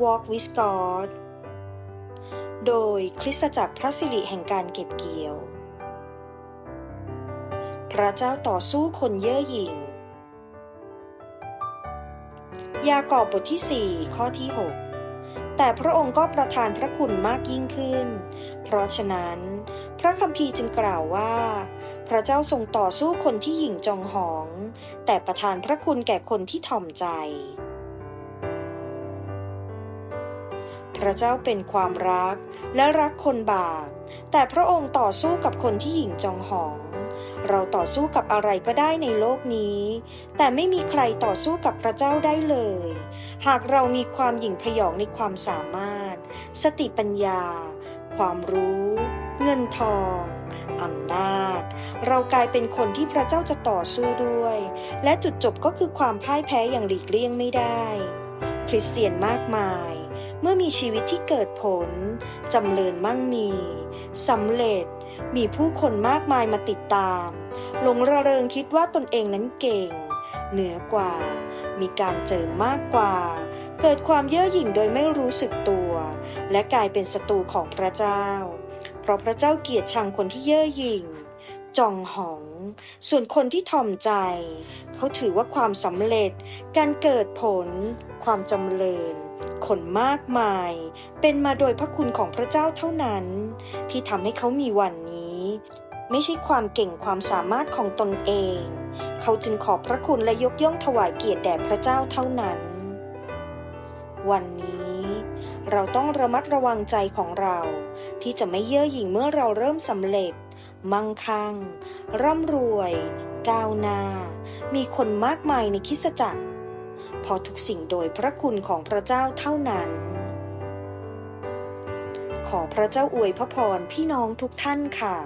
Walk with God โดยคริสตจักรพระสิริแห่งการเก็บเกี่ยว พระเจ้าต่อสู้คนเย่อหยิ่ง ยากอบบทที่ 4 ข้อที่ 6 แต่พระองค์ก็ประทานพระคุณมากยิ่งขึ้น เพราะฉะนั้น พระคัมภีร์จึงกล่าวว่า พระเจ้าทรงต่อสู้คนที่หยิ่งจองหอง แต่ประทานพระคุณแก่คนที่ถ่อมใจ พระเจ้าเป็นความรักและรักคนบาป แต่พระองค์ต่อสู้กับคนที่หยิ่งจองหอง เราต่อสู้กับอะไรก็ได้ในโลกนี้ แต่ไม่มีใครต่อสู้กับพระเจ้าได้เลย หากเรามีความหยิ่งพยองในความสามารถ สติปัญญา ความรู้ เงินทองอำนาจ เรากลายเป็นคนที่พระเจ้าจะต่อสู้ด้วย และจุดจบก็คือความพ่ายแพ้อย่างหลีกเลี่ยงไม่ได้ คริสเตียนมากมาย เมื่อมีชีวิตที่เกิดผล จำเริญมั่งมีสำเร็จ มีผู้คนมากมายมาติดตาม หลงระเริงคิดว่าตนเองนั้นเก่ง เหนือกว่า มีการเจิมมากกว่า เกิดความเย่อหยิ่งโดยไม่รู้สึกตัว และกลายเป็นศัตรูของพระเจ้า เพราะพระเจ้าเกลียดชังคนที่เย่อหยิ่งจองหอง ส่วนคนที่ถ่อมใจ เขาถือว่าความสำเร็จ การเกิดผล ความจำเริญ คนมากมาย เป็นมาโดยพระคุณของพระเจ้าเท่านั้น ที่ทำให้เขามีวันนี้ ไม่ใช่ความเก่งความสามารถของตนเอง เขาจึงขอบพระคุณและยกย่องถวายเกียรติแด่พระเจ้าเท่านั้น วันนี้ เราต้องระมัดระวังใจของเรา ที่จะไม่เย่อหยิ่งเมื่อเราเริ่มสำเร็จ มั่งคั่ง ร่ำรวย ก้าวหน้า มีคนมากมายในคิสจักร พอทุกสิ่งโดยพระคุณของพระเจ้าเท่านั้น ขอพระเจ้าอวยพระพรพี่น้องทุกท่านค่ะ